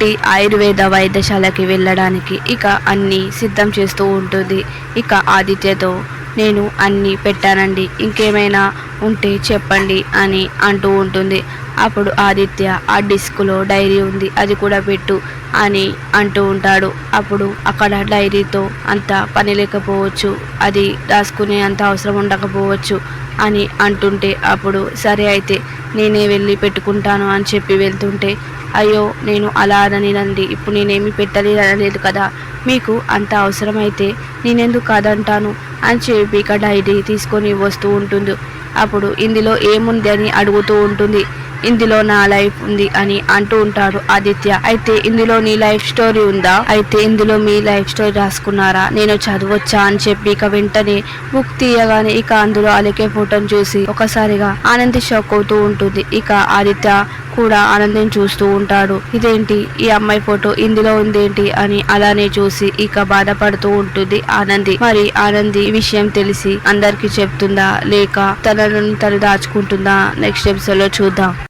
కాబట్టి ఆయుర్వేద వైద్యశాలకి వెళ్ళడానికి ఇక అన్నీ సిద్ధం చేస్తూ ఉంటుంది. ఇక ఆదిత్యతో నేను అన్నీ పెట్టానండి ఇంకేమైనా ఉంటే చెప్పండి అని అంటూ ఉంటుంది. అప్పుడు ఆదిత్య ఆ డిస్క్లో డైరీ ఉంది అది కూడా పెట్టు అని అంటూ ఉంటాడు. అప్పుడు అక్కడ డైరీతో అంత పని లేకపోవచ్చు అది రాసుకునే అంత అవసరం ఉండకపోవచ్చు అని అంటుంటే అప్పుడు సరే అయితే నేనే వెళ్ళి పెట్టుకుంటాను అని చెప్పి వెళ్తుంటే అయ్యో నేను అలా అననినండి ఇప్పుడు నేనేమి పెట్టలేదు అనలేదు కదా. మీకు అంత అవసరమైతే నేనెందుకు కాదంటాను? అని చెప్పి ఇక డైరీ తీసుకొని వస్తూ ఉంటుంది. అప్పుడు ఇందులో ఏముంది అని అడుగుతూ ఉంటుంది. ఇందులో నా లైఫ్ ఉంది అని అంటూ ఉంటాడు ఆదిత్య. అయితే ఇందులో నీ లైఫ్ స్టోరీ ఉందా? అయితే ఇందులో మీ లైఫ్ స్టోరీ రాసుకున్నారా? నేను చదవచ్చా? అని చెప్పి ఇక వెంటనే బుక్ తీయగానే ఇక అందులో అలికే ఫోటోని చూసి ఒకసారిగా ఆనంది షాక్ అవుతూ ఉంటుంది. ఇక ఆదిత్య కూడా ఆనందం చూస్తూ ఉంటాడు. ఇదేంటి? ఈ అమ్మాయి ఫోటో ఇందులో ఉందేంటి? అని అలానే చూసి ఇక బాధపడుతూ ఉంటుంది ఆనంది. మరి ఆనంది విషయం తెలిసి అందరికి చెప్తుందా? లేక తనను తను దాచుకుంటుందా? నెక్స్ట్ ఎపిసోడ్లో చూద్దాం.